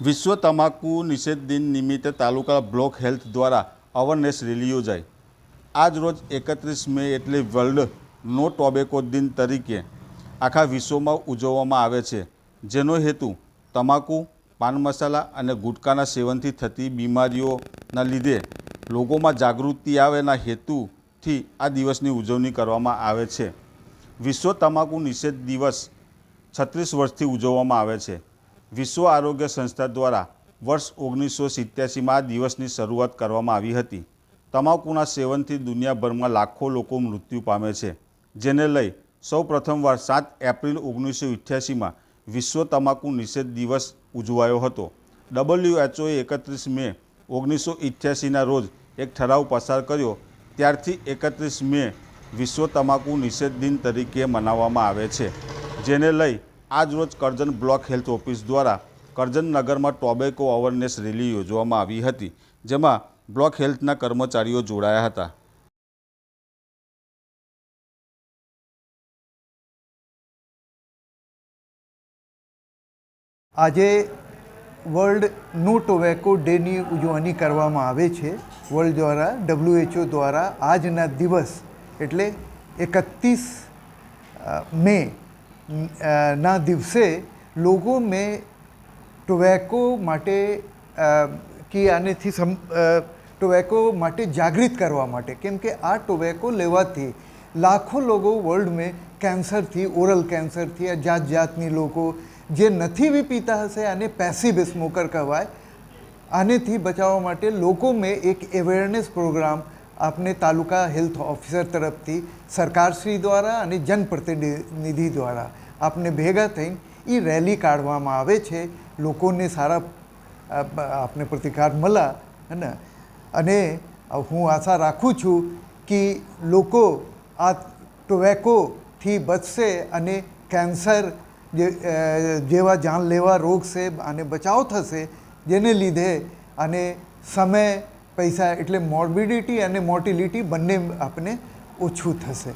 વિશ્વ તમાકુ નિષેધ દિન નિમિત્તે તાલુકા બ્લોક હેલ્થ દ્વારા અવરનેસ રેલી યોજાઈ. આજ રોજ એકત્રીસ મે એટલે વર્લ્ડ નો ટોબેકો દિન તરીકે આખા વિશ્વમાં ઉજવવામાં આવે છે, જેનો હેતુ તમાકુ, પાન મસાલા અને ગુટકાના સેવનથી થતી બીમારીઓના લીધે લોકોમાં જાગૃતિ આવેના હેતુથી આ દિવસની ઉજવણી કરવામાં આવે છે. વિશ્વ તમાકુ નિષેધ દિવસ છત્રીસ વર્ષથી ઉજવવામાં આવે છે. વિશ્વ આરોગ્ય સંસ્થા દ્વારા વર્ષ ઓગણીસો સિત્યાસીમાં આ દિવસની શરૂઆત કરવામાં આવી હતી. તમાકુના સેવનથી દુનિયાભરમાં લાખો લોકો મૃત્યુ પામે છે, જેને લઈ સૌ પ્રથમવાર સાત એપ્રિલ ઓગણીસો ઇઠ્યાસીમાં વિશ્વ તમાકુ નિષેધ દિવસ ઉજવાયો હતો. ડબલ્યુએચઓએ એકત્રીસ મે ઓગણીસો ઇઠ્યાસીના રોજ એક ઠરાવ પસાર કર્યો, ત્યારથી એકત્રીસ મે વિશ્વ તમાકુ નિષેધ દિન તરીકે મનાવવામાં આવે છે, જેને લઈ આજ રોજ કરજણ બ્લોક હેલ્થ ઓફિસ દ્વારા કરજણ નગરમાં ટોબેકો અવેરનેસ રેલી યોજવામાં આવી હતી, જેમાં બ્લોક હેલ્થના કર્મચારીઓ જોડાયા હતા. આજે વર્લ્ડ નો ટોબેકો ડેની ઉજવણી કરવામાં આવે છે. વર્લ્ડ દ્વારા ડબ્લ્યુએચઓ દ્વારા આજના દિવસ એટલે એકત્રીસ મે ના દિવસે લોકો મેં ટોબેકો માટે કે આનેથી સમ ટોબેકો માટે જાગૃત કરવા માટે. કેમ કે આ ટોબેકો લેવાથી લાખો લોકો વર્લ્ડ મેં કેન્સરથી ઓરલ કેન્સરથી આ જાત જાતની લોકો જે નથી બી પીતા હશે, આને પેસિવ સ્મોકર કહેવાય. આનેથી બચાવવા માટે લોકો મેં એક અવેરનેસ પ્રોગ્રામ આપને તાલુકા હેલ્થ ઓફિસર તરફથી સરકારશ્રી દ્વારા અને જનપ્રતિનિધિ દ્વારા આપને ભેગા થઈને એ રેલી કાઢવામાં આવે છે. લોકોને સારા આપને પ્રતિકાર મળ્યા હે અને હું આશા રાખું છું કે લોકો આ ટોબેકોથી બચશે અને કેન્સર જેવા જાનલેવા રોગ છે આને બચાવ થશે, જેને લીધે અને સમય પૈસા એટલે મોર્બિડિટી અને મોર્ટિલિટી બંને આપણે ઓછું થશે.